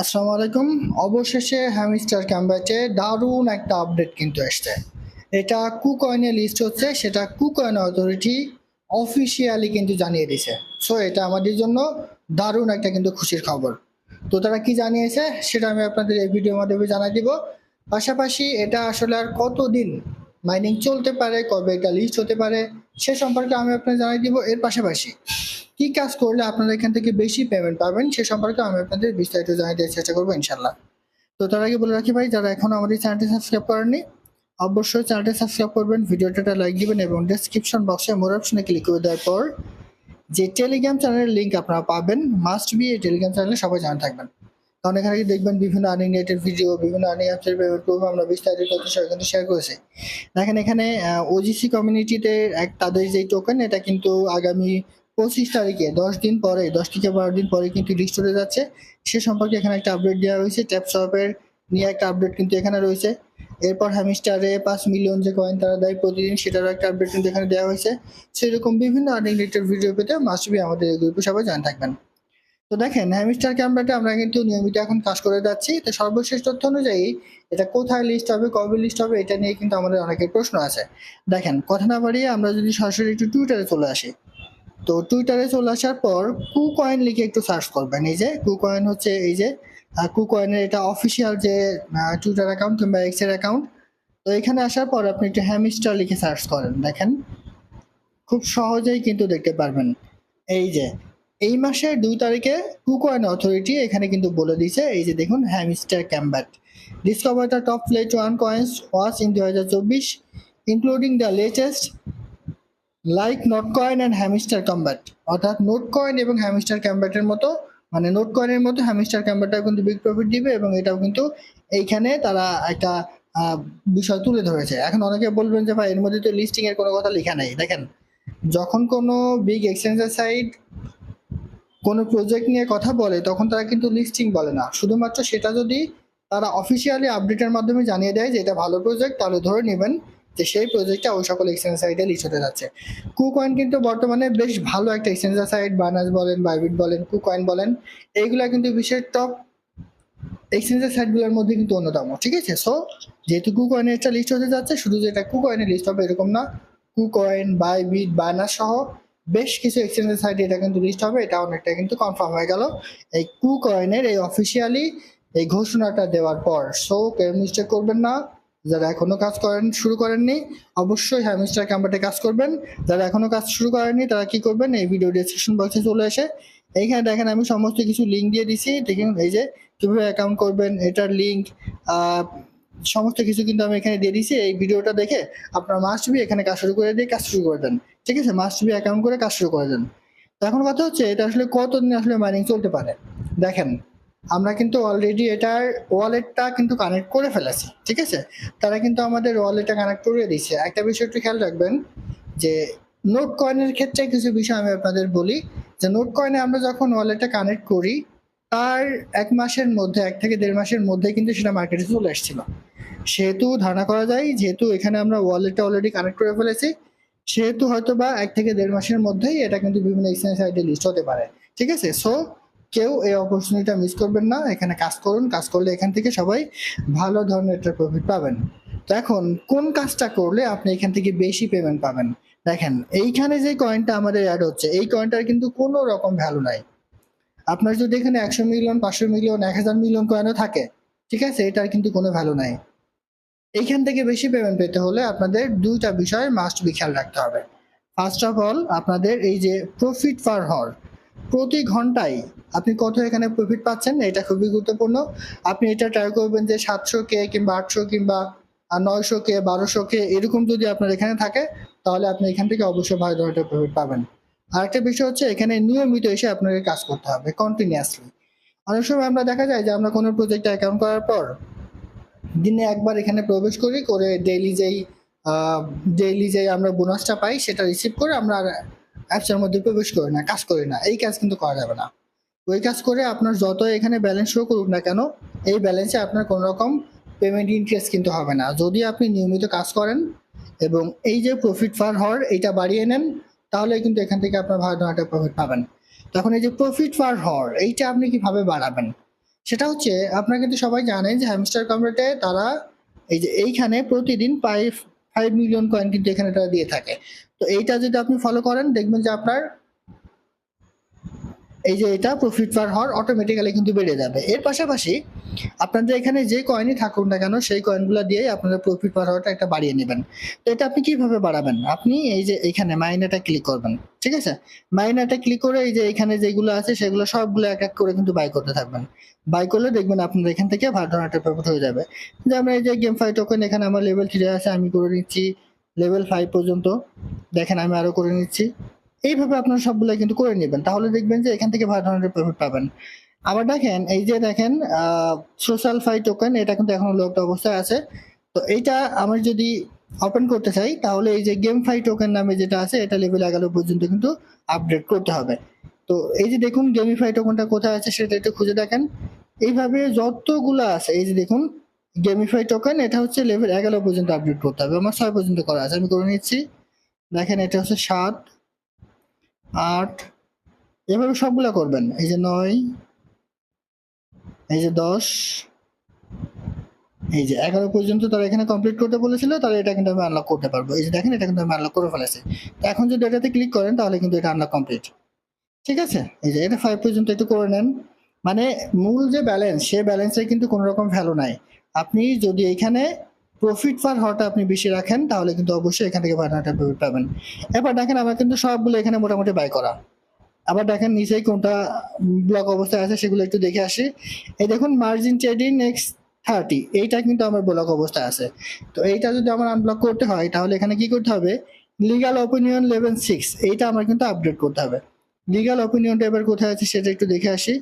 আসসালামু আলাইকুম। অবশেষে হ্যামিস্টার ক্যাম্বাচে দারুণ একটা আপডেট কিন্তু এসছে। এটা কুকয়েনে লিস্ট হচ্ছে, সেটা কুকয়েন অথরিটি অফিসিয়ালি কিন্তু জানিয়ে দিছে সো এটা আমাদের জন্য দারুণ একটা কিন্তু খুশির খবর। তো তারা কি জানিয়েছে, সেটা আমি আপনাদের এই ভিডিওর মাধ্যমে জানাই দিব। পাশাপাশি এটা আসলে আর কতদিন মাইনিং চলতে পারে, কবে এটা লিস্ট হতে পারে, সে সম্পর্কে আমি আপনাদের জানাই দিব। এর পাশাপাশি কি কাজ করলে আপনারা এখান থেকে বেশি পেমেন্ট পাবেন সে সম্পর্কে আমি আপনাদের বিস্তারিত জানিয়ে দেওয়ার চেষ্টা করব ইনশাল্লাহ তো তার আগে বলে রাখি ভাই, যারা এখনও আমাদের চ্যানেলটি সাবস্ক্রাইব করেননি, অবশ্যই চ্যানেলটি সাবস্ক্রাইব করবেন ভিডিওটা লাইক দিবেন এবং ডেসক্রিপশন বক্সে মোর অপশনে ক্লিক করে দেওয়ার পর যে টেলিগ্রাম চ্যানেলের লিঙ্ক আপনারা পাবেন মাস্ট বি এই টেলিগ্রাম চ্যানেলে সবাই জানা থাকবেন। কারণ এখানে দেখবেন বিভিন্ন আর্নিং রেটের ভিডিও বিভিন্ন আর্নিং অ্যাপসের পেমেন্ট করব আমরা বিস্তারিত তথ্য সহ কিন্তু শেয়ার করেছি। দেখেন এখানে ওজিসি কমিউনিটিতে এক, তাদের যেই টোকেন এটা কিন্তু আগামী পঁচিশ তারিখে, দশ দিন পরে, দশ থেকে বারো দিন পরে কিন্তু লিস্ট হতে যাচ্ছে। সে সম্পর্কে এখানে একটা আপডেট দেওয়া হয়েছে ট্যাপ শপের নিয়ে একটা আপডেট কিন্তু এখানে রয়েছে। এরপর হ্যামিস্টারে পাঁচ মিলিয়ন যে কয়েন তারা দেয় প্রতিদিন, সেটারও একটা আপডেট কিন্তু এখানে দেওয়া হয়েছে। সেরকম বিভিন্ন আর্নিং রিলেটেড ভিডিও পেতে মাস্টবি আমাদের এই গ্রুপে সবাই জানা থাকবেন। তো দেখেন হ্যামিস্টার ক্যামেরাটা আমরা কিন্তু নিয়মিত এখন কাজ করে যাচ্ছি। তো সর্বশেষ তথ্য অনুযায়ী এটা কোথায় লিস্ট হবে, কবে লিস্ট হবে, এটা নিয়ে কিন্তু আমাদের অনেকের প্রশ্ন আছে। দেখেন, কথা না বাড়িয়ে আমরা যদি সরাসরি একটু টুইটারে চলে আসি। তো টুইটারে চলে আসার পর কু কয়েন লিখে একটু সার্চ করবেন। এই যে কু কয়েন হচ্ছে এই যে কু কয়েনের এটা অফিসিয়াল যে টুইটার অ্যাকাউন্ট কিংবা এক্সের অ্যাকাউন্ট তো এখানে আসার পর আপনি একটু হ্যামিস্টার লিখে সার্চ করেন, দেখেন। খুব সহজেই কিন্তু দেখতে পারবেন। এই যে, এই মাসের দুই তারিখে কুকয়েন অথরিটি এখানে কিন্তু বলে দিয়েছে, এই যে দেখুন Hamster Kombat discover the top plate one coins watch in দু হাজার চব্বিশ including the latest like Notcoin and Hamster Kombat অর্থাৎ নোট কয়েন এবং হ্যামিস্টার ক্যাম্ব্যাটের মতো মানে নোট কয়েনের মতো হ্যামিস্টার ক্যাম্ব্যাটটাও কিন্তু বিগ প্রফিট দিবে এবং এটাও কিন্তু এইখানে তারা একটা বিষয় তুলে ধরেছে। এখন অনেকে বলবেন যে, ভাই, এর মধ্যে তো লিস্টিং এর কোনো কথা লেখা নেই। দেখেন, যখন কোনো বিগ এক্সচেঞ্জের সাইট কোনো প্রজেক্ট নিয়ে কথা বলে, তখন তারা কিন্তু লিস্টিং বলে না। শুধুমাত্র সেটা যদি তারা অফিসিয়ালি আপডেটের মাধ্যমে জানিয়ে দেয় যে, এটা ভালো প্রজেক্ট তাহলে ধরে নেবেন যে সেই প্রজেক্টটা ওই সকল এক্সচেঞ্জ সাইটে লিস্ট হতে যাচ্ছে। কুকয়েন কিন্তু বর্তমানে বেশ ভালো একটা এক্সচেঞ্জার সাইট বানাস বলেন বাইবিট বলেন কুকয়েন বলেন, এইগুলা কিন্তু বিশ্বের টপ এক্সচেঞ্জের সাইটগুলোর মধ্যে কিন্তু অন্যতম, ঠিক আছে? সো যেহেতু কুকয়েনের একটা লিস্ট হতে যাচ্ছে, শুধু যে যেটা কুকয়েনের লিস্ট হবে এরকম না কুকয়েন বাইবিট বানাস সহ বেশ কিছু এক্সচেঞ্জের সাইটে এটা কিন্তু লিস্ট হবে, এটা অনেকটা কিন্তু কনফার্ম হয়ে গেল। এই কুকয়েনের এই অফিসিয়ালি এই ঘোষণাটা দেওয়ার পর সো কেউ মিস্টেক করবেন না। যারা এখনও কাজ করেন, শুরু করেননি, অবশ্যই হ্যামিস্টার ক্যাম্পাতে কাজ করবেন। যারা এখনও কাজ শুরু করেননি, তারা কি করবেন? এই ভিডিও ডিসক্রিপশন বক্সে চলে এসে, এইখানে দেখেন আমি সমস্ত কিছু লিঙ্ক দিয়ে দিছি। দেখেন এই যে, কীভাবে অ্যাকাউন্ট করবেন, এটার লিঙ্ক সমস্ত কিছু কিন্তু আমি এখানে দিয়ে দিছি। এই ভিডিওটা দেখে আপনার মাস্ট বি এখানে কাজ শুরু করে দিয়ে কাজ শুরু করে দেন। ঠিক আছে? মাস্ট বি অ্যাকাউন্ট করে কাজ শুরু করে দেন। এখন কথা হচ্ছে, এটা আসলে কতদিন আসলে মাইনিং চলতে পারে? দেখেন আমরা কিন্তু অলরেডি এটার ওয়ালেটটা কিন্তু কানেক্ট করে ফেলেছি, ঠিক আছে? তারা কিন্তু আমাদের ওয়ালেটটা কানেক্ট করে দিচ্ছে একটা বিষয় একটু খেয়াল রাখবেন যে নোট কয়েনের ক্ষেত্রে কিছু বিষয় আমি আপনাদের বলি, যে নোট কয়েনে আমরা যখন ওয়ালেটটা কানেক্ট করি, তার এক মাসের মধ্যে, এক থেকে দেড় মাসের মধ্যে কিন্তু সেটা মার্কেটে চলে এসেছিল সেহেতু ধারণা করা যায়, যেহেতু এখানে আমরা ওয়ালেটটা অলরেডি কানেক্ট করে ফেলেছি, সেহেতু হয়তো বা এক থেকে দেড় মাসের মধ্যেই এটা কিন্তু বিভিন্ন এক্সচেঞ্জ সাইটে লিস্ট হতে পারে, ঠিক আছে? সো কেউ এই অপরচুনিটিটা মিস করবেন না। এখানে কাজ করুন, কাজ করলে এখান থেকে সবাই ভালো ধরনের একটা প্রফিট পাবেন। তো এখন, কোন কাজটা করলে আপনি এখান থেকে বেশি পেমেন্ট পাবেন? দেখেন, এইখানে যে কয়েনটা আমাদের অ্যাড হচ্ছে, এই কয়েনটার কিন্তু কোনো রকম ভ্যালু নাই। আপনার যদি এখানে একশো মিলিয়ন পাঁচশো মিলিয়ন এক হাজার মিলিয়ন কয়েনও থাকে, ঠিক আছে? এটার কিন্তু কোনো ভ্যালু নাই। এইখান থেকে বেশি পেমেন্ট পেতে হলে আপনাদের দুইটা বিষয় মাস্ট বি খেয়াল রাখতে হবে। ফার্স্ট অফ অল আপনাদের এই যে প্রফিট পার হর প্রতি ঘন্টায় আপনি কত এখানে প্রফিট পাচ্ছেন? এটা খুবই গুরুত্বপূর্ণ। আপনি এটা ট্রাই করবেন যে সাতশো কে কিংবা আটশো কিংবা নয়শো কে, বারোশো কে, এরকম যদি আপনার এখানে থাকে, তাহলে আপনি এখান থেকে অবশ্যই ভালো ধরনের প্রফিট পাবেন। আরেকটা বিষয় হচ্ছে, এখানে নিয়মিত এসে আপনাকে কাজ করতে হবে কন্টিনিউয়াসলি অনেক সময় আমরা দেখা যায় যে আমরা কোনো প্রজেক্টে অ্যাকাউন্ট করার পর, দিনে একবার এখানে প্রবেশ করি, করে ডেইলি যেই ডেইলি যেই আমরা বোনাসটা পাই, সেটা রিসিভ করে আমরা অ্যাপসের মধ্যে প্রবেশ করি না, কাজ করি না, এই কাজ কিন্তু করা যাবে না। ওই কাজ করে আপনার যত এখানে ব্যালেন্স শো করুক না কেন, এই ব্যালেন্সে আপনার কোনো রকম পেমেন্ট ইন্টারেস্ট কিন্তু হবে না। যদি আপনি নিয়মিত কাজ করেন এবং এই যে প্রফিট ফার হর এইটা বাড়িয়ে নেন, তাহলে কিন্তু এখান থেকে আপনার ভালো ধরনের প্রফিট পাবেন। তখন এই যে প্রফিট ফার হর এইটা আপনি কীভাবে বাড়াবেন? সেটা হচ্ছে, আপনারা কিন্তু সবাই জানেন যে হ্যামস্টার কমরেটে তারা এই যে এইখানে প্রতিদিন ফাইভ ফাইভ মিলিয়ন কয়েন কিন্তু এখানে তারা দিয়ে থাকে। তো এইটা যদি আপনি ফলো করেন, দেখবেন যে আপনার এই যে এটা প্রফিট পার হওয়ার অটোমেটিক্যালি কিন্তু বেড়ে যাবে। এর পাশাপাশি আপনাদের এখানে যে কয়েনই থাকুন না কেন, সেই কয়েনগুলো দিয়েই আপনারা প্রফিট পার হওয়াটা একটা বাড়িয়ে নেবেন। তো এটা আপনি কীভাবে বাড়াবেন? আপনি এই যে এখানে মাইনাটা ক্লিক করবেন, ঠিক আছে? মাইনাটা ক্লিক করে এই যে এখানে যেগুলো আছে, সেগুলো সবগুলো এক এক করে কিন্তু বাই করতে থাকবেন। বাই করলে দেখবেন আপনার এখান থেকে ভার্টনাটের পেমেন্ট হয়ে যাবে। যেমন এই যে গেম ফাই টোকেন এখানে আমার লেভেল থ্রি আছে, আমি করে নিচ্ছি লেভেল ফাইভ পর্যন্ত। দেখেন আমি আরও করে নিচ্ছি। এইভাবে আপনারা সবগুলো কিন্তু করে নেবেন। তাহলে দেখবেন যে এখান থেকে ভালো ধরনের পেমেন্ট পাবেন। আবার দেখেন, এই যে দেখেন সোশ্যাল ফাই টোকেন এটা কিন্তু এখনও লকড অবস্থায় আছে। তো এইটা আমার যদি ওপেন করতে চাই, তাহলে এই যে গেম ফাই টোকেন নামে যেটা আছে, এটা লেভেল এগারো পর্যন্ত কিন্তু আপডেট করতে হবে। তো এই যে দেখুন গেমিফাই টোকেনটা কোথায় আছে সেটা একটু খুঁজে দেখেন। এইভাবে যতগুলো আছে, এই যে দেখুন গেমিফাই টোকেন এটা হচ্ছে লেভেল এগারো পর্যন্ত আপডেট করতে হবে। আমার ছয় পর্যন্ত করা আছে, আমি করে নিচ্ছি। দেখেন, এটা হচ্ছে সাত। আট। এভাবে সবগুলো করবেন। এই যে নয়, এই যে দশ, এই যে এগারো পর্যন্ত তারা এখানে কমপ্লিট করতে বলেছিল, তাহলে এটা কিন্তু আমি আনলক করতে পারব। এই যে দেখেন, এটা কিন্তু আমি আনলক করে ফেলেছি। তো এখন যদি এটাতে ক্লিক করেন, তাহলে কিন্তু এটা আনলক কমপ্লিট ঠিক আছে? এই যে এটা ফাইভ পর্যন্ত একটু করে নেন। মানে মূল যে ব্যালেন্স সে ব্যালেন্সে কিন্তু কোনো রকম ভ্যালু নাই। আপনি যদি এখানে প্রফিট ফার হওয়াটা আপনি বেশি রাখেন, তাহলে কিন্তু অবশ্যই এখান থেকে ভাড়াটা পাবেন। এবার দেখেন, আমার কিন্তু সবগুলো এখানে মোটামুটি বাই করা। আবার দেখেন, নিচেই কোনটা ব্লক অবস্থায় আছে সেগুলো একটু দেখে আসি। এই দেখুন মার্জিন ট্রেডিং নেক্সট থার্টি এইটা কিন্তু আমার ব্লক অবস্থায় আছে। তো এইটা যদি আমার আনব্লক করতে হয়, তাহলে এখানে কি করতে হবে? লিগাল অপিনিয়ন লেভেল সিক্স এইটা আমার কিন্তু আপডেট করতে হবে। লিগাল অপিনিয়নটা এবার কোথায় আছে সেটা একটু দেখে আসি।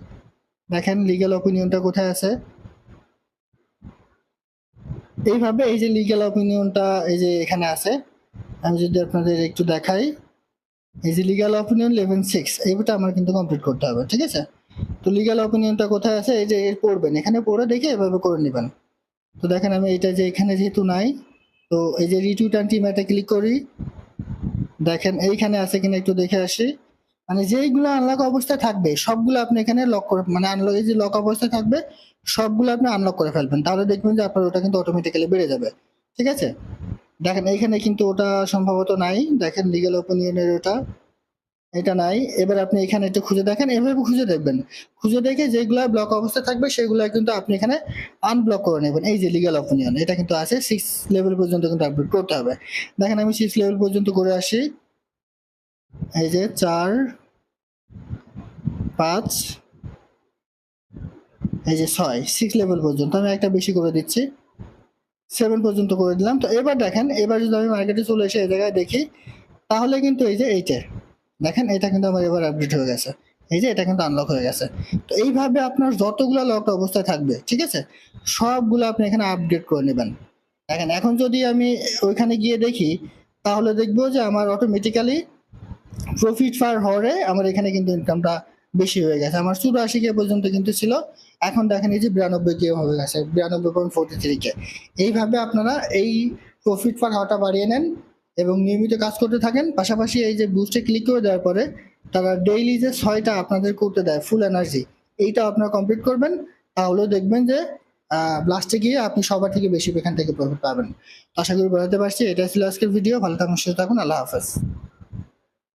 দেখেন লিগাল অপিনিয়নটা কোথায় আছে? এইভাবে এই যে লিগাল অপিনিয়নটা এই যে এখানে আছে, আমি যদি আপনাদের একটু দেখাই, এই যে লিগাল অপিনিয়ন লেভেল সিক্স এইটা আমার কিন্তু কমপ্লিট করতে হবে, ঠিক আছে? তো লিগাল অপিনিয়নটা কোথায় আছে? এই যে পড়বেন, এখানে পড়ে দেখে এভাবে করে নেবেন। তো দেখেন আমি এটা যে এখানে যেহেতু নাই, তো এই যে রিটুইট টিমেটা ক্লিক করি। দেখেন এইখানে আছে কিনা একটু দেখে আসি। মানে যেইগুলো আনলক অবস্থায় থাকবে, সবগুলো আপনি এখানে লক করে মানে আনলক এই যে লক অবস্থায় থাকবে সবগুলো আপনি আনলক করে ফেলবেন। তাহলে দেখবেন যে আপনার ওটা কিন্তু অটোমেটিক্যালি বেড়ে যাবে। ঠিক আছে? দেখেন, এখানে কিন্তু ওটা সম্ভবত নাই। দেখেন লিগেল ওপিনিয়নের ওটা, এটা নাই। এবার আপনি এখানে একটু খুঁজে দেখেন, এভাবে খুঁজে দেখবেন। খুঁজে দেখে যেগুলো ব্লক অবস্থায় থাকবে, সেগুলো কিন্তু আপনি এখানে আনব্লক করে নেবেন। এই যে লিগাল অপিনিয়ন এটা কিন্তু আছে। সিক্স লেভেল পর্যন্ত কিন্তু আপডেট করতে হবে। দেখেন, আমি সিক্স লেভেল পর্যন্ত করে আসি। এই যে চার, পাঁচ এই যে ছয় সিক্স লেভেল পর্যন্ত, আমি একটা বেশি করে দিচ্ছি। সেভেন পর্যন্ত করে দিলাম। তো এবার দেখেন, এবার যদি আমি মার্কেটে চলে এসে এই জায়গায় দেখি, তাহলে কিন্তু এই যে এইটা, দেখেন, এটা কিন্তু আমার এবার আপডেট হয়ে গেছে। এই যে এটা কিন্তু আনলক হয়ে গেছে। তো এইভাবে আপনার যতগুলো লকড অবস্থায় থাকবে, ঠিক আছে? সবগুলো আপনি এখানে আপডেট করে নেবেন। দেখেন, এখন যদি আমি ওইখানে গিয়ে দেখি, তাহলে দেখব যে আমার অটোমেটিক্যালি প্রফিট ফার হরে আমার এখানে কিন্তু ইনকামটা বেশি হয়ে গেছে। আমার চুরাশি কে পর্যন্ত কিন্তু ছিল। এখন দেখেন এই যে বিরানব্বই কে হয়ে গেছে, বিরানব্বই পয়েন্ট ফোর্টি থ্রি কে। এইভাবে আপনারা এই প্রফিট ফার হওয়াটা বাড়িয়ে নেন এবং নিয়মিত কাজ করতে থাকেন। পাশাপাশি এই যে বুস্টে ক্লিক করে দেওয়ার পরে তারা ডেইলি যে ছয়টা আপনাদের করতে দেয় ফুল এনার্জি এইটা আপনারা কমপ্লিট করবেন। তাহলেও দেখবেন যে লাস্টে গিয়ে আপনি সবার থেকে বেশি এখান থেকে প্রফিট পাবেন। আশা করি বেড়াতে পারছি। এটা ছিল আজকের ভিডিও ভালো থাকুন, সুস্থ থাকুন। আল্লাহ হাফেজ।